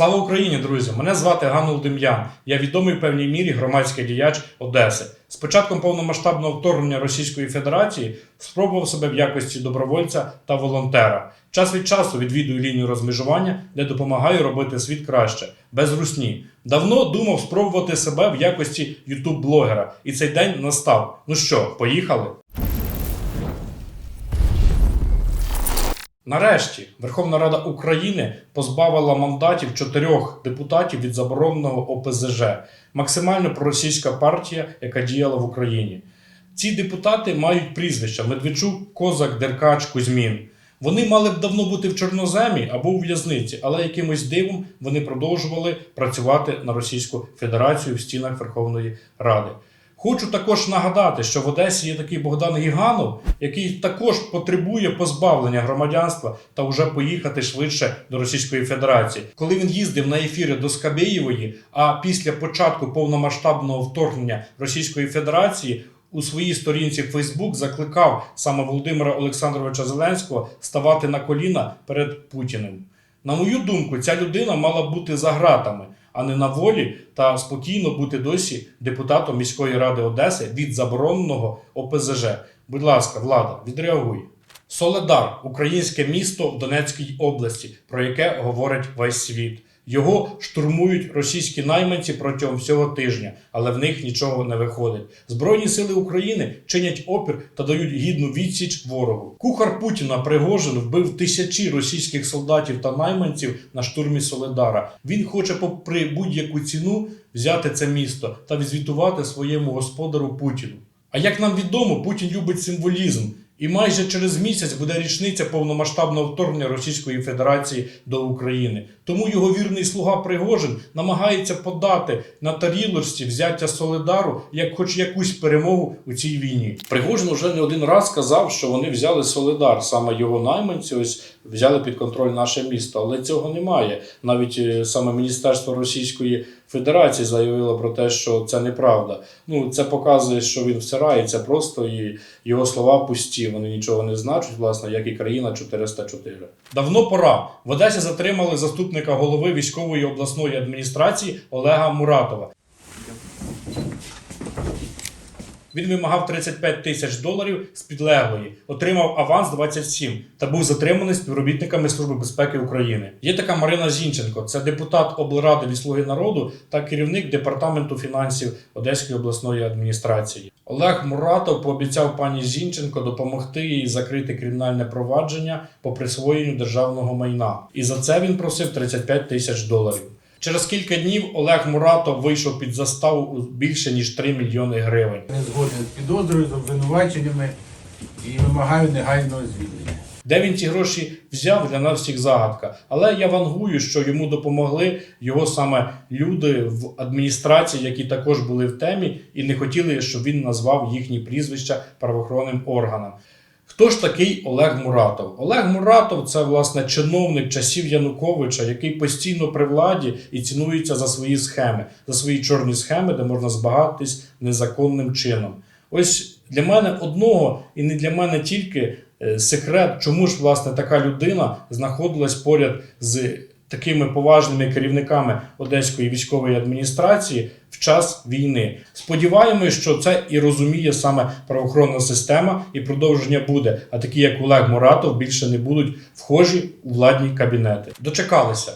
Слава Україні, друзі! Мене звати Ганул Дем'ян. Я відомий в певній мірі громадський діяч Одеси. З початком повномасштабного вторгнення Російської Федерації спробував себе в якості добровольця та волонтера. Час від часу відвідую лінію розмежування, де допомагаю робити світ краще, без русні. Давно думав спробувати себе в якості ютуб-блогера, і цей день настав. Ну що, поїхали? Нарешті Верховна Рада України позбавила мандатів чотирьох депутатів від забороненого ОПЗЖ, максимально проросійська партія, яка діяла в Україні. Ці депутати мають прізвища Медведчук, Козак, Деркач, Кузьмін. Вони мали б давно бути в чорноземі або у в'язниці, але якимось дивом вони продовжували працювати на Російську Федерацію в стінах Верховної Ради. Хочу також нагадати, що в Одесі є такий Богдан Гіганов, який також потребує позбавлення громадянства та вже поїхати швидше до Російської Федерації. Коли він їздив на ефіри до Скабєєвої, а після початку повномасштабного вторгнення Російської Федерації у своїй сторінці Фейсбук закликав саме Володимира Олександровича Зеленського ставати на коліна перед Путіним. На мою думку, ця людина мала бути за ґратами, а не на волі та спокійно бути досі депутатом міської ради Одеси від забороненого ОПЗЖ. Будь ласка, влада, відреагуй. Соледар українське місто в Донецькій області, про яке говорить весь світ. Його штурмують російські найманці протягом всього тижня, але в них нічого не виходить. Збройні сили України чинять опір та дають гідну відсіч ворогу. Кухар Путіна Пригожин вбив тисячі російських солдатів та найманців на штурмі Соледара. Він хоче, попри будь-яку ціну, взяти це місто та відзвітувати своєму господару Путіну. А як нам відомо, Путін любить символізм. І майже через місяць буде річниця повномасштабного вторгнення Російської Федерації до України. Тому його вірний слуга Пригожин намагається подати на тарілочці взяття Солидару як хоч якусь перемогу у цій війні. Пригожин уже не один раз сказав, що вони взяли Солидар, саме його найманці ось взяли під контроль наше місто, але цього немає. Навіть е, саме Міністерство Російської Федерації заявило про те, що це неправда. Ну це показує, що він всирається просто і його слова пусті. Вони нічого не значать, власне, як і країна 404. Давно пора. В Одесі затримали заступника голови військової обласної адміністрації Олега Муратова. Він вимагав 35 тисяч доларів з підлеглої, отримав аванс 27 та був затриманий співробітниками Служби безпеки України. Є така Марина Зінченко, це депутат облради від Слуги народу та керівник департаменту фінансів Одеської обласної адміністрації. Олег Муратов пообіцяв пані Зінченко допомогти їй закрити кримінальне провадження по присвоєнню державного майна. І за це він просив 35 тисяч доларів. Через кілька днів Олег Муратов вийшов під заставу у більше ніж 3 мільйони гривень. не згоден з підозрою, з обвинуваченнями і вимагаю негайного звільнення. Де він ці гроші взяв для нас всіх загадка. Але я вангую, що йому допомогли його саме люди в адміністрації, які також були в темі, і не хотіли, щоб він назвав їхні прізвища правоохоронним органам. Хто ж такий Олег Муратов? Олег Муратов це власне чиновник часів Януковича, який постійно при владі і цінується за свої схеми, за свої чорні схеми, де можна збагатись незаконним чином. Ось для мене одного, і не для мене тільки е, секрет, чому ж власне така людина знаходилась поряд з такими поважними керівниками Одеської військової адміністрації в час війни. Сподіваємось, що це і розуміє саме правоохоронна система, і продовження буде. А такі, як Олег Муратов, більше не будуть вхожі у владні кабінети. Дочекалися.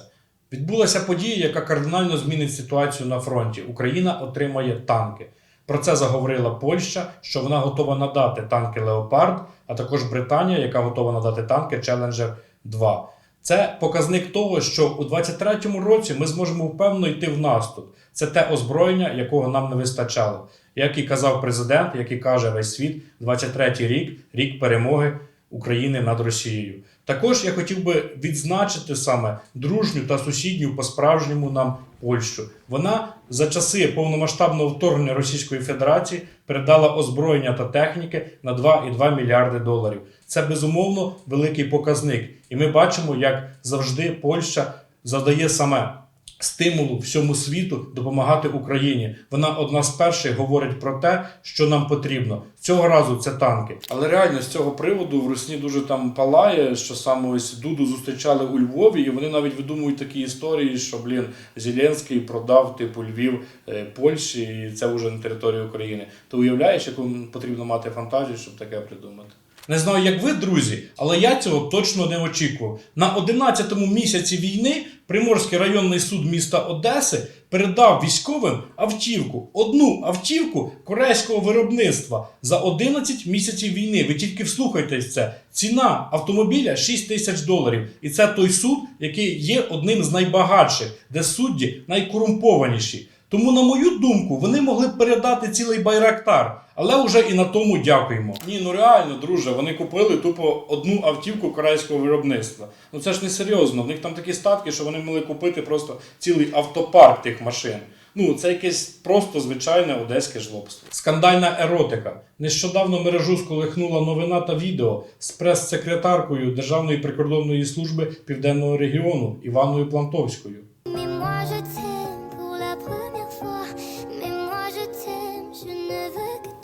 Відбулася подія, яка кардинально змінить ситуацію на фронті. Україна отримає танки. Про це заговорила Польща, що вона готова надати танки Леопард, а також Британія, яка готова надати танки Challenger 2. Це показник того, що у 2023 році ми зможемо впевнено йти в наступ. Це те озброєння, якого нам не вистачало. Як і казав президент, як і каже весь світ, 23-й рік рік перемоги України над Росією. Також я хотів би відзначити саме дружню та сусідню по-справжньому нам Польщу. Вона за часи повномасштабного вторгнення Російської Федерації передала озброєння та техніки на 2,2 мільярди доларів. Це безумовно великий показник, і ми бачимо, як завжди Польща задає саме стимулу всьому світу допомагати Україні. Вона одна з перших говорить про те, що нам потрібно. Цього разу це танки. Але реально з цього приводу в Русні дуже там палає, що саме ось Дуду зустрічали у Львові, і вони навіть видумують такі історії, що блін Зеленський продав типу Львів е, Польщі, і це вже на території України. То уявляєш, яку потрібно мати фантазію, щоб таке придумати. Не знаю, як ви, друзі, але я цього точно не очікував. На 11-му місяці війни Приморський районний суд міста Одеси передав військовим автівку, одну автівку корейського виробництва за 11 місяців війни. Ви тільки вслухайтесь це. Ціна автомобіля 6 тисяч доларів. І це той суд, який є одним з найбагатших, де судді найкорумпованіші. Тому, на мою думку, вони могли б передати цілий байрактар, але вже і на тому дякуємо. Ні, ну реально, друже, вони купили тупо одну автівку корейського виробництва. Ну це ж не серйозно. В них там такі статки, що вони могли купити просто цілий автопарк тих машин. Ну, це якесь просто звичайне одеське жлобство. Скандальна еротика. Нещодавно мережу сколихнула новина та відео з прес-секретаркою Державної прикордонної служби Південного регіону Іваною Плантовською.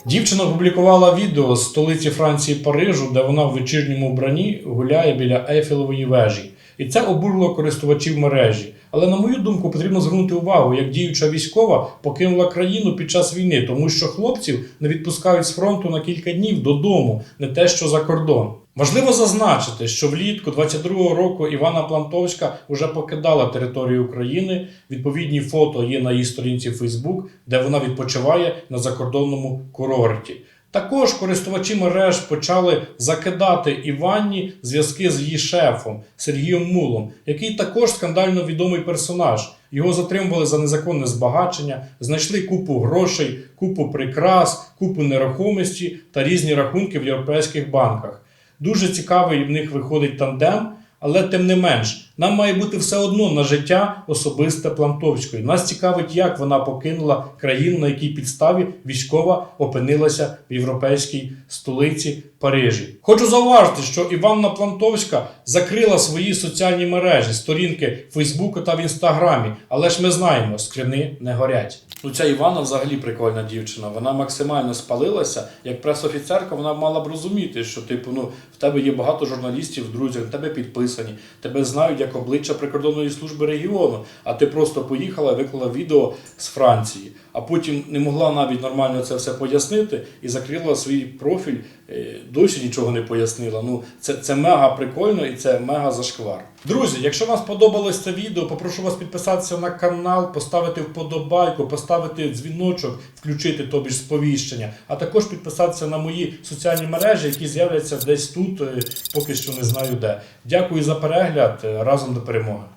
Дівчина опублікувала відео з столиці Франції Парижу, де вона в вечірньому вбранні гуляє біля Ейфелевої вежі. І це обурило користувачів мережі. Але на мою думку, потрібно звернути увагу, як діюча військова покинула країну під час війни, тому що хлопців не відпускають з фронту на кілька днів додому, не те, що за кордон. Важливо зазначити, що влітку 22-го року Івана Плантовська вже покидала територію України. Відповідні фото є на її сторінці Facebook, де вона відпочиває на закордонному курорті. Також користувачі мереж почали закидати Іванні зв'язки з її шефом Сергієм Мулом, який також скандально відомий персонаж. Його затримували за незаконне збагачення, знайшли купу грошей, купу прикрас, купу нерухомості та різні рахунки в європейських банках. Дуже цікавий в них виходить тандем, але тим не менш, нам має бути все одно на життя особисте Плантовської. Нас цікавить, як вона покинула країну, на якій підставі військова опинилася в європейській столиці Парижі. Хочу зауважити, що Іванна Плантовська закрила свої соціальні мережі, сторінки Фейсбуку та в Інстаграмі, але ж ми знаємо, скрини не горять. Ну, ця Івана взагалі прикольна дівчина. Вона максимально спалилася. Як пресофіцерка, вона мала б розуміти, що типу, ну, в тебе є багато журналістів, друзів, тебе підписані, тебе знають як обличчя прикордонної служби регіону, а ти просто поїхала, виклала відео з Франції, а потім не могла навіть нормально це все пояснити і закрила свій профіль. Е, Досі нічого не пояснила. Ну, це, це мега прикольно і це мега зашквар. Друзі, якщо вам сподобалось це відео, попрошу вас підписатися на канал, поставити вподобайку, поставити дзвіночок, включити тобі ж сповіщення, а також підписатися на мої соціальні мережі, які з'являться десь тут, е, поки що не знаю де. Дякую за перегляд. е, Разом до перемоги.